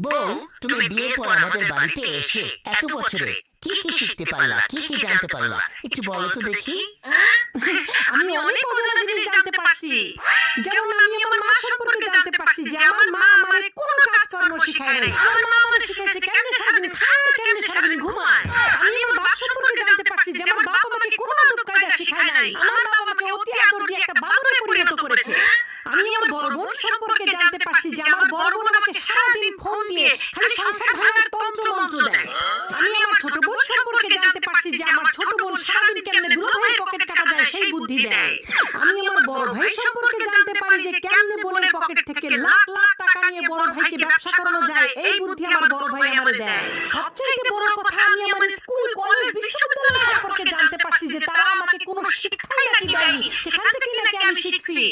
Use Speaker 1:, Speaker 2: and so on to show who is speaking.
Speaker 1: বউ তুমি বিয়ের পর আমাদের বাড়িতে এসে এত বছরে কি কি শিখতে পারলা কি কি জানতে পারলা একটু বলো তো দেখি।
Speaker 2: আমি অনেক অজানা জিনিস জানতে পারছি। যেমন আমি আমার মা সম্পর্কে জানতে পারছি। যে আমার মা আমারে কোনো কাজকর্ম শিখায় নাই। আমার মা আমারে শিখাইছে কেমনে সারাদিন খায় কেমনে সারাদিন ঘুমায়? আমি আমার বাপ সম্পর্কে জানতে পারছি। যে আমার বাপ আমাকে কোনো আদব কায়দা শিখায় নাই। আমার বাপ আমাকে অতি আদর দিয়ে একটা বাদরে পরিণত করেছে আমি আমার বড় বোন সম্পর্কে জানতে পারছি যে আমার বড় বোন আমাকে সারাদিন ফোন দিয়ে খালি সংসার ভাঙার তন্ত্র মন্ত্র দেয়। আমি আমার ছোট বোন সম্পর্কে জানতে পারছি যে আমার ছোট বোন সারাদিন কেমনে দুলা ভাই পকেট কাটা যায় সেই বুদ্ধি দেয়। আমি আমার বড় ভাই সম্পর্কে জানতে পারি যে কেমনে বোনের পকেট থেকে লাখ লাখ টাকা নিয়ে বড় ভাইকে ব্যবসা করানো যায়। এই বুদ্ধি আমার বড় ভাই আমারে দেয় সবচেয়ে বড় কথা আমি আমার স্কুল কলেজ বিশ্ববিদ্যালয় সম্পর্কে জানতে পারছি যে তারা আমাকে কোনো শিক্ষাই নাকি দেয়নি সেখান থেকে নাকি আমি শিখছি